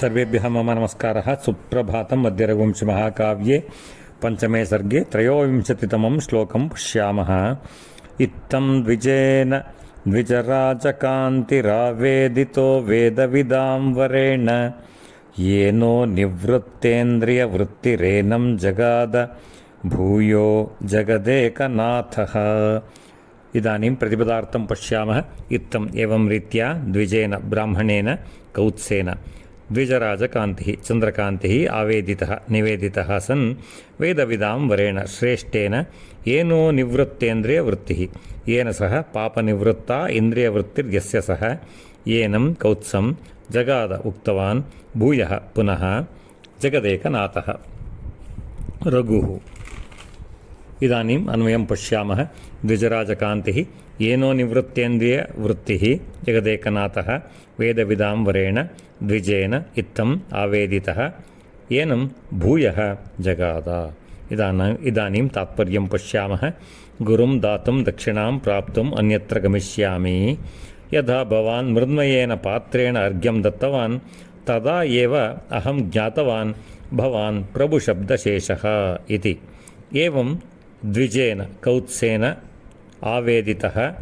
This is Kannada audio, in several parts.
सर्वेभ्यः मम नमस्कारः सुप्रभातं मध्यरघुवंशमहाकाव्ये पञ्चमे सर्गे त्रयोविंशतितमं श्लोकं पश्यामः इत्थं द्विजेन द्विजराजकान्तिरावेदितो वेदविदां वरेण येनो निवृत्तेन्द्रियवृत्तिरेनं जगाद भूयो जगदेकनाथः इदानीं प्रतिपदार्थं पश्यामः इत्थम् एवं रीत्या द्विजेन ब्राह्मणेन कौत्सेन द्विजराजकान्तिः चन्द्रकान्तिः आवेदितः निवेदितः सन् वेदविदां वरेण श्रेष्ठेन येनो निवृत्तेन्द्रियवृत्तिः येन सह पापनिवृत्ता इन्द्रियवृत्तिर्यस्य सः येनं कौत्सं जगाद उक्तवान् भूयः पुनः जगदेकनाथः रघुः इदानीम् अन्वयं पश्यामः। द्विजराजकान्तिः येनो निवृत्तेन्द्रियवृत्तिः जगदेकनाथः वेदविदां वरेण द्विजेन इत्थम् आवेदितः। येनं भूयः जगाद। इदानीम् इदानीं तात्पर्यं पश्यामः। गुरुं दातुं दक्षिणां प्राप्तुम् अन्यत्र गमिष्यामि। यथा भवान् मृण्मयेन पात्रेण अर्घ्यं दत्तवान् तदा एव अहं ज्ञातवान् भवान् प्रभुशब्दशेषः इति। एवं ద్విజేన కౌత్సేన ఆవేదిత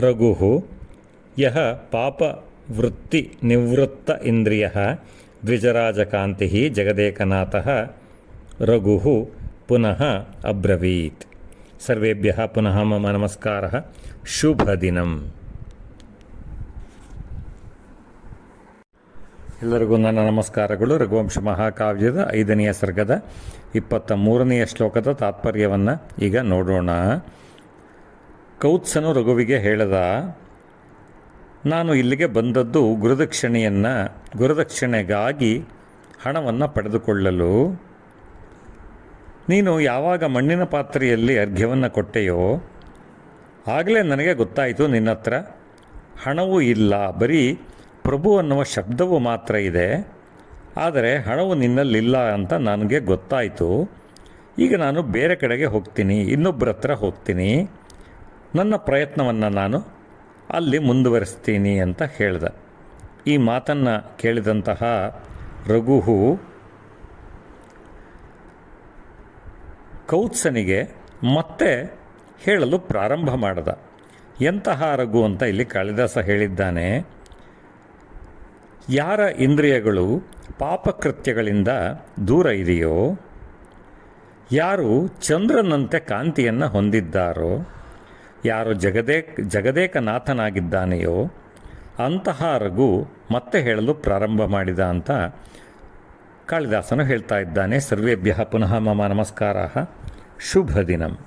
రఘు యహ పాపవృత్తినివృత్త ఇంద్రియ ద్విజరాజకాంతి జగదేకనాథ రఘు పునః అబ్రవీత్. సర్వేభ్య పునః మమ నమస్కార. శుభదినం. ಎಲ್ಲರಿಗೂ ನನ್ನ ನಮಸ್ಕಾರಗಳು. ರಘುವಂಶ ಮಹಾಕಾವ್ಯದ ಐದನೆಯ ಸರ್ಗದ ಇಪ್ಪತ್ತ ಮೂರನೆಯ ಶ್ಲೋಕದ ತಾತ್ಪರ್ಯವನ್ನು ಈಗ ನೋಡೋಣ. ಕೌತ್ಸನು ರಘುವಿಗೆ ಹೇಳದ, ನಾನು ಇಲ್ಲಿಗೆ ಬಂದದ್ದು ಗುರುದಕ್ಷಿಣೆಯನ್ನು, ಗುರುದಕ್ಷಿಣೆಗಾಗಿ ಹಣವನ್ನು ಪಡೆದುಕೊಳ್ಳಲು. ನೀನು ಯಾವಾಗ ಮಣ್ಣಿನ ಪಾತ್ರೆಯಲ್ಲಿ ಅರ್ಘ್ಯವನ್ನು ಕೊಟ್ಟೆಯೋ, ಆಗಲೇ ನನಗೆ ಗೊತ್ತಾಯಿತು ನಿನ್ನ ಹತ್ರ ಹಣವೂ ಇಲ್ಲ. ಬರೀ ಪ್ರಭು ಅನ್ನುವ ಶಬ್ದವು ಮಾತ್ರ ಇದೆ. ಆದರೆ ಹಣವು ನಿನ್ನಲ್ಲಿಲ್ಲ ಅಂತ ನನಗೆ ಗೊತ್ತಾಯಿತು. ಈಗ ನಾನು ಬೇರೆ ಕಡೆಗೆ ಹೋಗ್ತೀನಿ ಇನ್ನೊಬ್ಬರ ಹತ್ರ ಹೋಗ್ತೀನಿ. ನನ್ನ ಪ್ರಯತ್ನವನ್ನು ನಾನು ಅಲ್ಲಿ ಮುಂದುವರಿಸ್ತೀನಿ ಅಂತ ಹೇಳ್ದ. ಈ ಮಾತನ್ನು ಕೇಳಿದಂತಹ ರಘುಹು ಕೌತ್ಸನಿಗೆ ಮತ್ತೆ ಹೇಳಲು ಪ್ರಾರಂಭ ಮಾಡಿದ. ಎಂತಹ ರಘು ಅಂತ ಇಲ್ಲಿ ಕಾಳಿದಾಸ ಹೇಳಿದ್ದಾನೆ. ಯಾರ ಇಂದ್ರಿಯಗಳು ಪಾಪಕೃತ್ಯಗಳಿಂದ ದೂರ ಇದೆಯೋ, ಯಾರು ಚಂದ್ರನಂತೆ ಕಾಂತಿಯನ್ನು ಹೊಂದಿದ್ದಾರೋ, ಯಾರು ಜಗದೇ, ಜಗದೇಕನಾಥನಾಗಿದ್ದಾನೆಯೋ, ಅಂತಹ ರಘು ಮತ್ತೆ ಹೇಳಲು ಪ್ರಾರಂಭ ಮಾಡಿದ ಅಂತ ಕಾಳಿದಾಸನು ಹೇಳ್ತಾ ಇದ್ದಾನೆ. ಸರ್ವೇಭ್ಯ ಪುನಃ ಮಮ ನಮಸ್ಕಾರ. ಶುಭ ದಿನಂ.